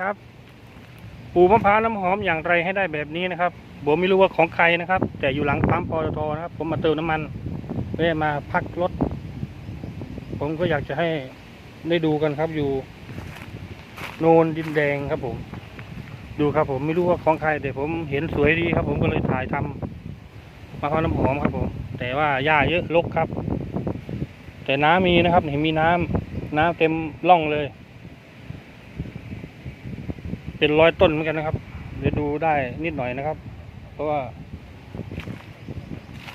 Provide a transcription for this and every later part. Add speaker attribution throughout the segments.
Speaker 1: ครับปลูกมะพร้าวน้ำหอมอย่างไรให้ได้แบบนี้นะครับผมไม่รู้ว่าของใครนะครับ แต่อยู่หลังปั๊มปตทนะครับ ผมมาเติมน้ำมันเพื่อมาพักรถ ผมก็อยากจะให้ได้ดูกันครับอยู่ โนนดินแดงครับผม ดูครับผมไม่รู้ว่าของใครแต่ผมเห็นสวยดีครับ ผมก็เลยถ่ายทำมะพร้าวน้ำหอมครับผม แต่ว่าหญ้าเยอะรกครับ แต่น้ำมีนะครับเห็นมีน้ำน้ำเต็มร่องเลย เป็นร้อยต้นเหมือนกันนะครับ เดี๋ยวดูได้นิดหน่อยนะครับ เพราะว่า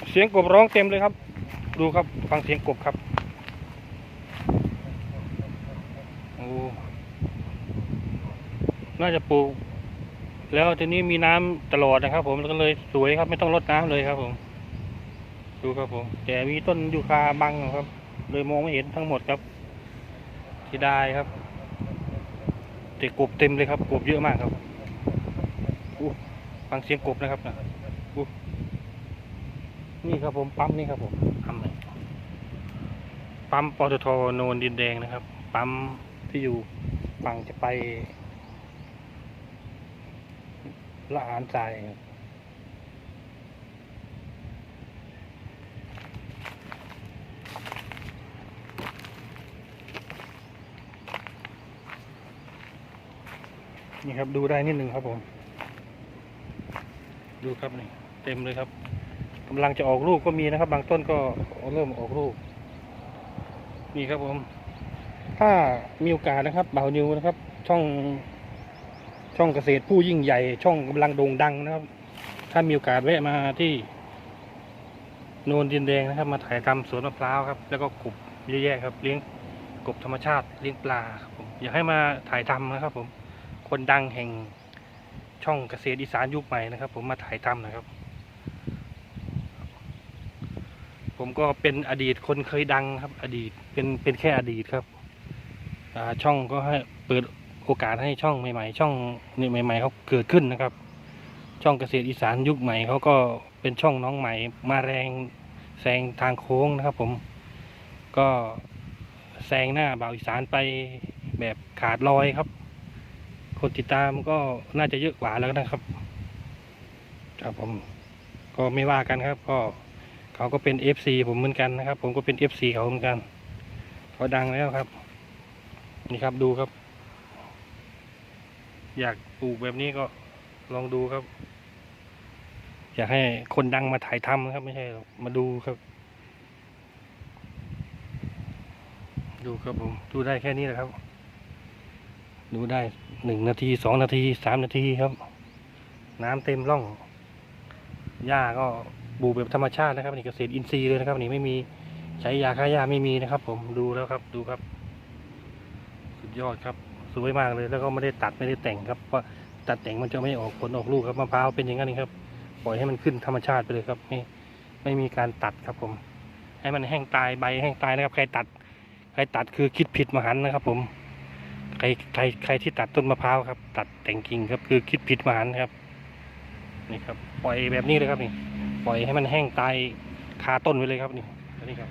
Speaker 1: เสียงกบร้องเต็มเลยครับ ดูครับฟังเสียงกบครับโอ้น่าจะปลูก แล้วทีนี้มีน้ำตลอดนะครับ ผมก็เลยสวยครับ ไม่ต้องรดน้ำเลยครับ ผม ดูครับผม แต่มีต้นยูคาบังครับ เลยมองไม่เห็นทั้งหมดครับที่ได้ครับ แต่กบเต็มเลยครับกบเยอะมากครับอู้ฟังเสียงกบนะครับนะอู้นี่ครับผมปั๊มนี่ครับผมปั๊มเลยปั๊มปตทโนนดินแดงนะครับ ปั๊มที่อยู่ฝั่งจะไปละหานทรายครับ นี่ครับดูได้นิดหนึ่งครับผม ดูครับนี่เต็มเลยครับกำลังจะออกลูกก็มีนะครับ บางต้นก็เริ่มออกลูก นี่ครับผม ถ้ามีโอกาสนะครับบ่าวนิวนะครับ ช่อง ช่องเกษตรผู้ยิ่งใหญ่ ช่องกำลังโด่งดังนะครับ ถ้ามีโอกาสแวะมาที่โนนดินแดงนะครับ มาถ่ายทำสวนมะพร้าวครับ แล้วก็กบเยอะแยะครับ เลี้ยงกบธรรมชาติเลี้ยงปลาครับผมอยากให้มาถ่ายทำนะครับผม คนดังแห่งช่องเกษตรอีสานยุคใหม่นะครับ ผมมาถ่ายทำนะครับ ผมก็เป็นอดีตคนเคยดังครับ อดีตเป็นเป็นแค่อดีตครับช่องก็ให้เปิดโอกาสให้ช่องใหม่ ๆ ช่องนี่ใหม่ๆเขาเกิดขึ้นนะครับ ช่องเกษตรอีสานยุคใหม่เขาก็เป็นช่องน้องใหม่ มาแรงแซงทางโค้งนะครับ ผมก็แซงหน้าบ่าวอีสานไปแบบขาดลอยครับ คนติดตามก็น่าจะเยอะกว่าแล้วนะครับ ครับผมก็ไม่ว่ากันครับ ก็เขาก็เป็นเอฟซีผมเหมือนกันนะครับ ผมก็เป็นเอฟซีเขาเหมือนกัน เขาดังแล้วครับ นี่ครับดูครับ อยากปลูกแบบนี้ก็ลองดูครับ อยากให้คนดังมาถ่ายทำครับ ไม่ใช่หรอกมาดูครับ ดูครับผม ดูได้แค่นี้แหละครับ ดูได้หนึ่งนาทีสองนาทีสามนาทีครับ น้ำเต็มร่องหญ้าก็ปลูกแบบธรรมชาตินะครับนี่เกษตรอินทรีย์เลยนะครับนี่ไม่มีใช้ยาฆ่าหญ้าไม่มีนะครับ ผมดูแล้วครับดูครับ สุดยอดครับสวยมากเลยแล้วก็ไม่ได้ตัดไม่ได้แต่งครับเพราะตัดแต่งมันจะไม่ออกผลออกลูกครับมะพร้าวเป็นอย่างนั้นเองครับ ปล่อยให้มันขึ้นธรรมชาติไปเลยครับ ไม่ไม่มีการตัดครับผม ให้มันแห้งตายใบแห้งตายนะครับ ใครตัด ใครตัดคือคิดผิดมหันนะครับ ผม ใครใครใครที่ตัดต้นมะพร้าวครับ ตัดแต่งกิ่งครับคือคิดผิดมหันครับ นี่ครับ ปล่อยแบบนี้เลยครับนี่ ปล่อยให้มันแห้งตายคาต้นไว้เลยครับนี่นี่ครับ